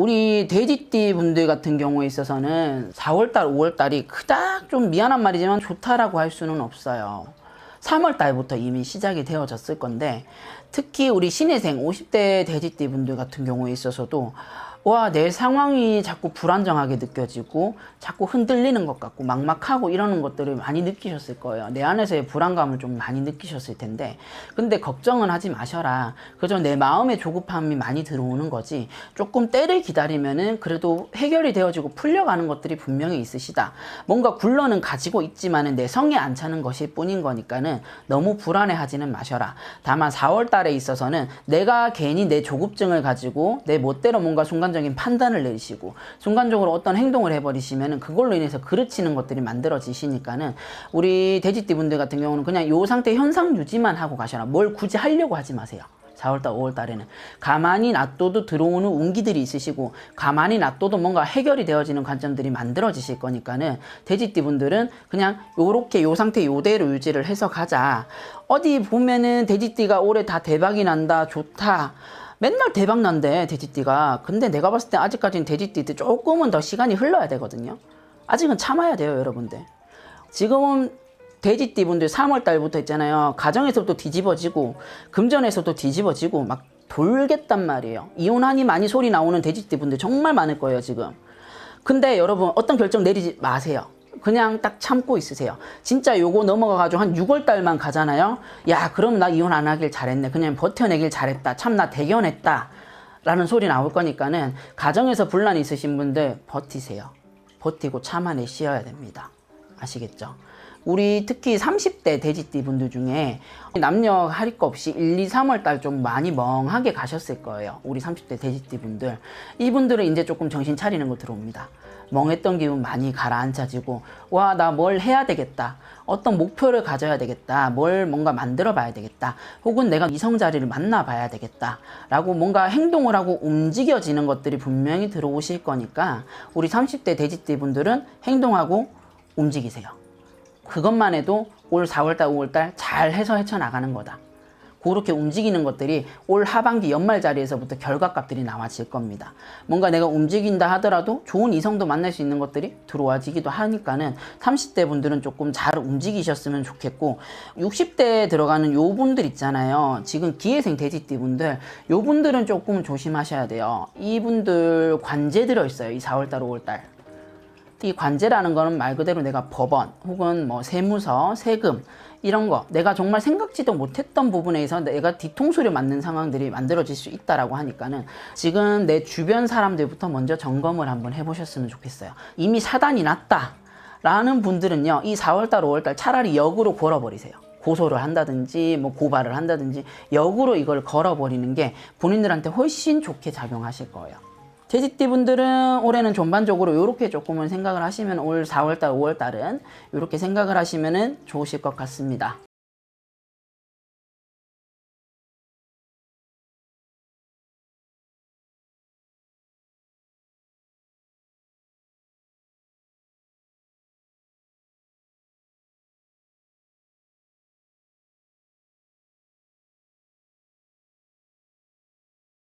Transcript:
우리 돼지띠 분들 같은 경우에 있어서는 4월달, 5월달이 그닥 좀 미안한 말이지만 좋다라고 할 수는 없어요. 3월 달부터 이미 시작이 되어졌을 건데 특히 우리 신혜생 50대 돼지띠 분들 같은 경우에 있어서도 와, 내 상황이 자꾸 불안정하게 느껴지고 자꾸 흔들리는 것 같고 막막하고 이러는 것들을 많이 느끼셨을 거예요. 내 안에서의 불안감을 좀 많이 느끼셨을 텐데 근데 걱정은 하지 마셔라. 그저 내 마음의 조급함이 많이 들어오는 거지. 조금 때를 기다리면은 그래도 해결이 되어지고 풀려가는 것들이 분명히 있으시다. 뭔가 굴러는 가지고 있지만은 내 성에 안 차는 것일 뿐인 거니까는 너무 불안해 하지는 마셔라. 다만 4월 달에 있어서는 내가 괜히 내 조급증을 가지고 내 멋대로 뭔가 순간 적인 판단을 내리시고 순간적으로 어떤 행동을 해버리시면은 그걸로 인해서 그르치는 것들이 만들어지시니까는 우리 돼지띠 분들 같은 경우는 그냥 요 상태 현상 유지만 하고 가셔라. 뭘 굳이 하려고 하지 마세요. 4월달, 5월달에는 가만히 놔둬도 들어오는 운기들이 있으시고 가만히 놔둬도 뭔가 해결이 되어지는 관점들이 만들어지실 거니까는 돼지띠 분들은 그냥 요렇게 요 상태 요대로 유지를 해서 가자. 어디 보면은 돼지띠가 올해 다 대박이 난다, 좋다. 맨날 대박 난대 돼지띠가. 근데 내가 봤을 때 아직까지는 돼지띠들 조금은 더 시간이 흘러야 되거든요. 아직은 참아야 돼요, 여러분들. 지금은 돼지띠 분들 3월 달부터 있잖아요. 가정에서부터 뒤집어지고 금전에서도 뒤집어지고 막 돌겠단 말이에요. 이혼하니 많이 소리 나오는 돼지띠 분들 정말 많을 거예요, 지금. 근데 여러분 어떤 결정 내리지 마세요. 그냥 딱 참고 있으세요. 진짜 요거 넘어가가지고 한 6월 달만 가잖아요. 야, 그럼 나 이혼 안 하길 잘했네. 그냥 버텨내길 잘했다. 참 나 대견했다. 라는 소리 나올 거니까는 가정에서 분란이 있으신 분들 버티세요. 버티고 참아내셔야 됩니다. 아시겠죠? 우리 특히 30대 돼지띠 분들 중에 남녀 할거 없이 1, 2, 3월 달 좀 많이 멍하게 가셨을 거예요. 우리 30대 돼지띠 분들. 이분들은 이제 조금 정신 차리는 거 들어옵니다. 멍했던 기분 많이 가라앉아지고 와 나 뭘 해야 되겠다 어떤 목표를 가져야 되겠다 뭘 뭔가 만들어 봐야 되겠다 혹은 내가 이성 자리를 만나 봐야 되겠다 라고 뭔가 행동을 하고 움직여지는 것들이 분명히 들어오실 거니까 우리 30대 돼지띠 분들은 행동하고 움직이세요 그것만 해도 올 4월달 5월달 잘 해서 헤쳐나가는 거다 그렇게 움직이는 것들이 올 하반기 연말 자리에서부터 결과값들이 나와질 겁니다. 뭔가 내가 움직인다 하더라도 좋은 이성도 만날 수 있는 것들이 들어와지기도 하니까는 30대 분들은 조금 잘 움직이셨으면 좋겠고 60대에 들어가는 요 분들 있잖아요. 지금 기회생 돼지띠 분들 요 분들은 조금 조심하셔야 돼요. 이분들 관제 들어 있어요. 이 4월달 5월달. 이 관제라는 거는 말 그대로 내가 법원 혹은 뭐 세무서, 세금 이런 거 내가 정말 생각지도 못했던 부분에서 내가 뒤통수를 맞는 상황들이 만들어질 수 있다라고 하니까는 지금 내 주변 사람들부터 먼저 점검을 한번 해보셨으면 좋겠어요. 이미 사단이 났다. 라는 분들은요, 이 4월달, 5월달 차라리 역으로 걸어버리세요. 고소를 한다든지, 뭐 고발을 한다든지, 역으로 이걸 걸어버리는 게 본인들한테 훨씬 좋게 작용하실 거예요. 돼지띠 분들은 올해는 전반적으로 이렇게 조금은 생각을 하시면 올 4월달, 5월달은 이렇게 생각을 하시면 좋으실 것 같습니다.